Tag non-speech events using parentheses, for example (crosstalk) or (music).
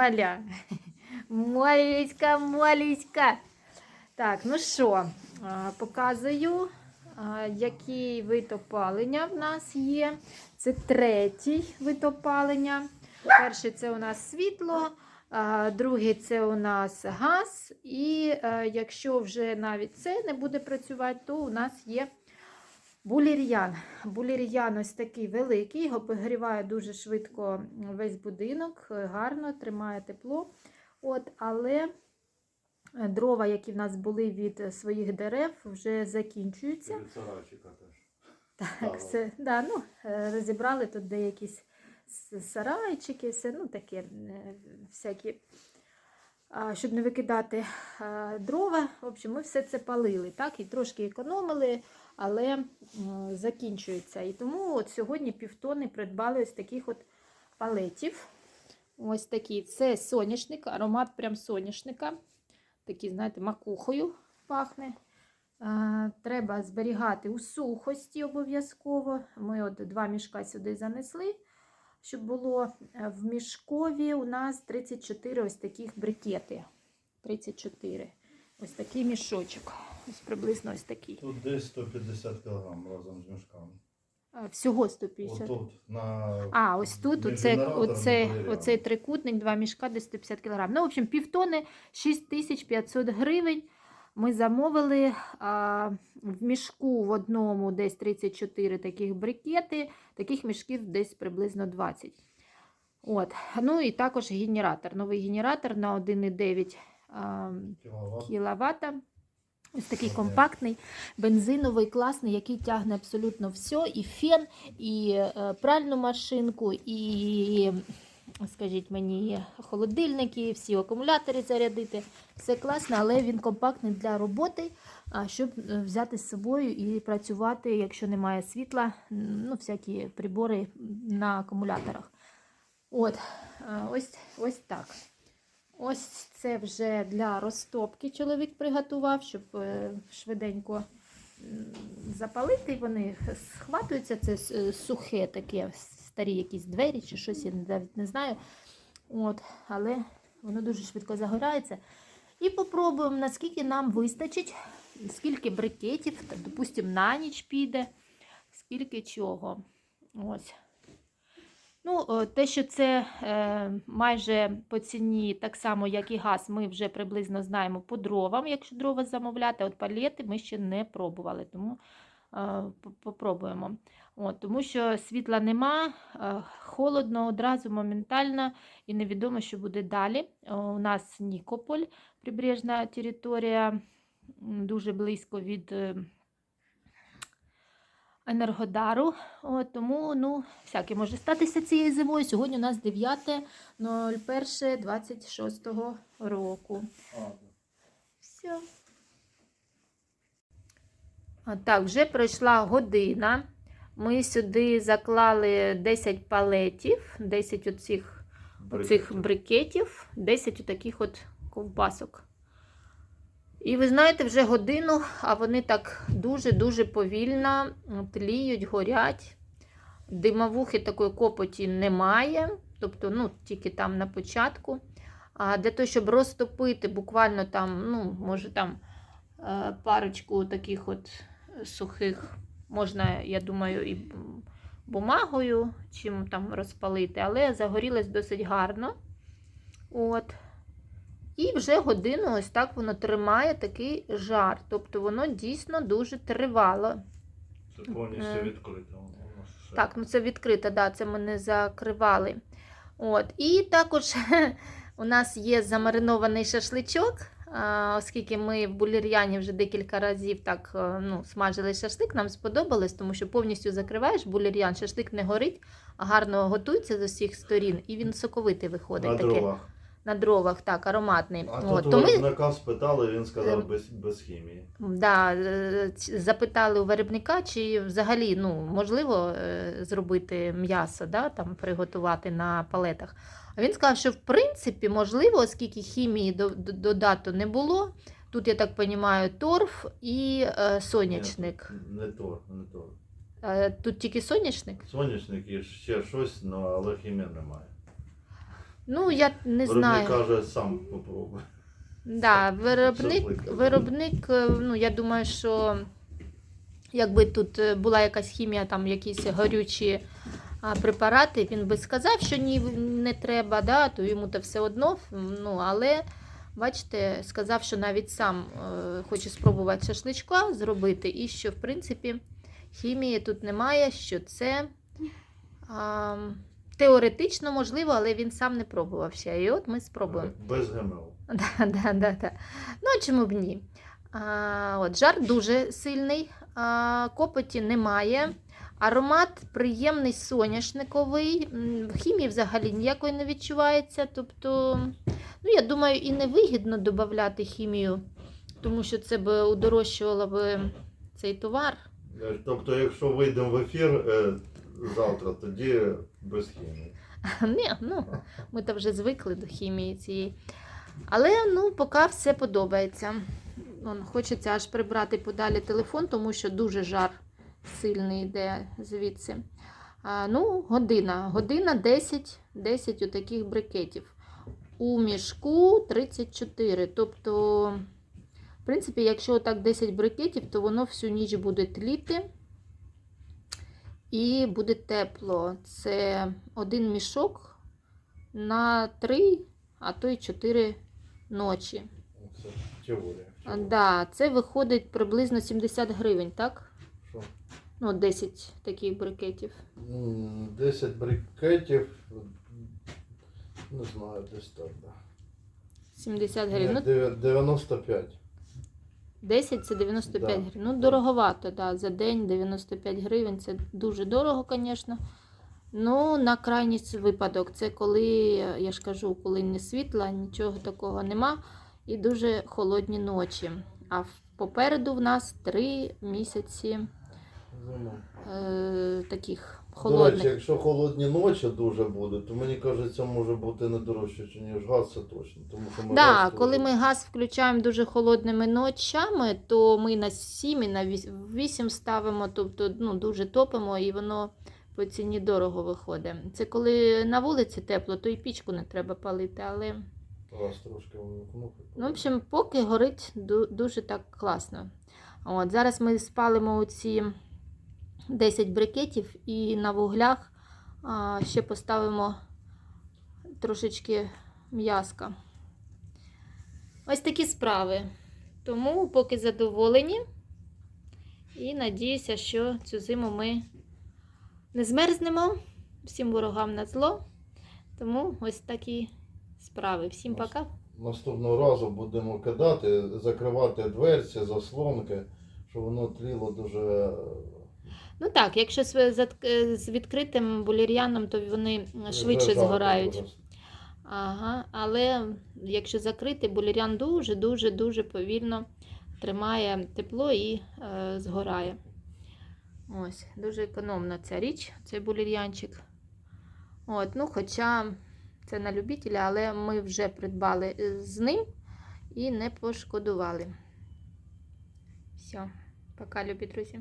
Моля. Молічка, молічка. Так, ну що, показую, який вид опалення в нас є. Це третій вид опалення. Перший це у нас світло, другий це у нас газ. І е, якщо вже навіть це не буде працювати, то у нас є булір'ян. Булір'ян ось такий великий, обігріває дуже швидко весь будинок, гарно тримає тепло. От, але е, дрова, які в нас були від своїх дерев, вже закінчуються. Від сарайчика теж. Так, все, да, ну, е, розібрали тут деякі сарайчики, все, ну таке е, всякі, щоб не викидати дрова. В общем, ми все це палили, так, і трошки економили, але закінчується. І тому от сьогодні півтони придбали ось таких от палетів. Ось такі. Це соняшник, аромат прям соняшника. Такий, знаєте, макухою пахне. Треба зберігати у сухості обов'язково. Ми от два мішка сюди занесли, щоб було е, в мішкові у нас 34 ось таких брикети. 34. Ось такий мішочок. Ось приблизно ось такий. Тут десь 150 кг разом з мішками. Всього 150. Отут на А, ось тут оце, оце, оцей трикутник, два мішка, десь 150 кг. Ну, в общем, півтони 6500 гривень. Ми замовили а, в мішку в одному десь 34 таких брикети, таких мішків десь приблизно 20. От. Ну і також генератор. Новий генератор на 1,9 а, кіловат. кіловата. Ось такий компактний, бензиновий, класний, який тягне абсолютно все. І фен, і е, пральну машинку, і, скажіть мені, холодильники, всі акумулятори зарядити. Все класно, але він компактний для роботи, щоб е, взяти з собою і працювати, якщо немає світла, ну, всякі прибори на акумуляторах. От, ось, ось так. Ось це вже для розтопки чоловік приготував, щоб е, швиденько запалити. Вони схватуються. Це е, сухе таке, старі якісь двері чи щось, я навіть не знаю. От, але воно дуже швидко загорається. І попробуємо, наскільки нам вистачить, скільки брикетів, допустимо, на ніч піде, скільки чого. Ось. Ну, те, що це е, майже по ціні, так само, як і газ, ми вже приблизно знаємо по дровам, якщо дрова замовляти, от палети ми ще не пробували, тому е, попробуємо. От, тому що світла нема, е, холодно одразу, моментально, і невідомо, що буде далі. У нас Нікополь, прибережна територія, дуже близько від. е, Енергодару, От, тому ну, всяке може статися цією зимою. Сьогодні у нас 9.01.26 року. Все. Так, вже пройшла година. Ми сюди заклали 10 палетів, 10 оцих, оцих брикетів, 10 таких от ковбасок. І ви знаєте, вже годину, а вони так дуже-дуже повільно тліють, горять. Димовухи такої копоті немає, тобто ну, тільки там на початку. А для того, щоб розтопити буквально там, ну, може там е, парочку таких от сухих, можна, я думаю, і бумагою чим там розпалити, але загорілось досить гарно. От. І вже годину ось так воно тримає такий жар. Тобто воно дійсно дуже тривало. Це повністю Е. відкрито. воно. Так, ну це відкрито, да, це ми не закривали. От. І також (laughs) у нас є замаринований шашличок, оскільки ми в булір'яні вже декілька разів так е, ну, смажили шашлик, нам сподобалось, тому що повністю закриваєш булір'ян, шашлик не горить, а гарно готується з усіх сторін, і він соковитий виходить. На таке, дровах. На дровах, так, ароматний. А От, тут то ми... виробника спитали, він Ем. сказав без, без хімії. Да, е, ц- запитали у виробника, чи взагалі ну, можливо е, зробити м'ясо, да, там, приготувати на палетах. А він сказав, що в принципі можливо, оскільки хімії до- до- додато не було. Тут, я так розумію, торф і е, сонячник. Ні, Не то, не то. Е, тут тільки сонячник. Соняшник і ще щось, ну, але хімії немає. Ну, я не знаю. Виробник каже, сам попробуй. Да, (laughs) виробник, виробник, е, ну я думаю, що якби тут е, була якась хімія, там якісь горючі препарати, він би сказав, що ні, не треба, да, то йому то все одно. Ну, але бачите, сказав, що навіть сам е, хоче спробувати шашличка зробити, і що в принципі хімії тут немає, що це. А, Теоретично можливо, але він сам не пробував ще. І от ми спробуємо. Без ГМО. (laughs) Да, да, да, да. Ну, чому б ні? А, от, жар дуже сильний, а, копоті немає. Аромат приємний соняшниковий. В хімії взагалі ніякої не відчувається. Тобто, ну, я думаю, і не вигідно додати хімію, тому що це б удорожчувало б цей товар. Е, Тобто, якщо вийдемо в ефір е, завтра, тоді без хімії. (laughs) Ні, ну, ми там вже звикли до хімії цієї. Але ну, поки все подобається. Вон, хочеться аж прибрати подалі телефон, тому що дуже жар сильний йде звідси. А, ну, година. Година 10, 10 отаких брикетів. У мішку 34. Тобто, в принципі, якщо так 10 брикетів, то воно всю ніч буде тліти. І буде тепло. Це один мішок на 3, а то й 4 ночі. Це теорія. Да, це виходить приблизно 70 гривень, так? Що? Ну, 10 таких брикетів. М, 10 брикетів. Не знаю, десь так. Да. 70 гривень. Ну, дев'я- 95. 10 це 95 Да. гривень. Ну, дороговато, да. За день 95 гривень. Це дуже дорого, звісно. Ну, на крайній випадок, це коли, я ж кажу, коли не світла, нічого такого нема. І дуже холодні ночі. А попереду в нас 3 місяці е, таких До речі, якщо холодні ночі дуже будуть, то мені кажеться, може бути не дорожче, ніж газ, це точно. Тому що ми Да, газ коли ми газ включаємо дуже холодними ночами, то ми на 7 і на 8 ставимо, тобто ну, дуже топимо, і воно по ціні дорого виходить. Це коли на вулиці тепло, то і пічку не треба палити. Але Газ трошки вимкнув. ну, в общем, поки горить дуже так класно. От, зараз ми спалимо оці 10 брикетів і на вуглях ще поставимо трошечки м'яска. Ось такі справи. Тому поки задоволені. І надіюся, що цю зиму ми не змерзнемо. Всім ворогам на зло. Тому ось такі справи. Всім пока. Наступного разу будемо кидати, закривати дверці, заслонки, щоб воно тліло дуже. Ну так, якщо з, відкритим булір'яном, то вони швидше згорають. Ага, але якщо закритий, булір'ян дуже, дуже, дуже повільно тримає тепло і е, згорає. Ось, дуже економна ця річ, цей булір'янчик. От, ну, хоча це на любителя, але ми вже придбали е, з ним і не пошкодували. Все, пока, любі друзі.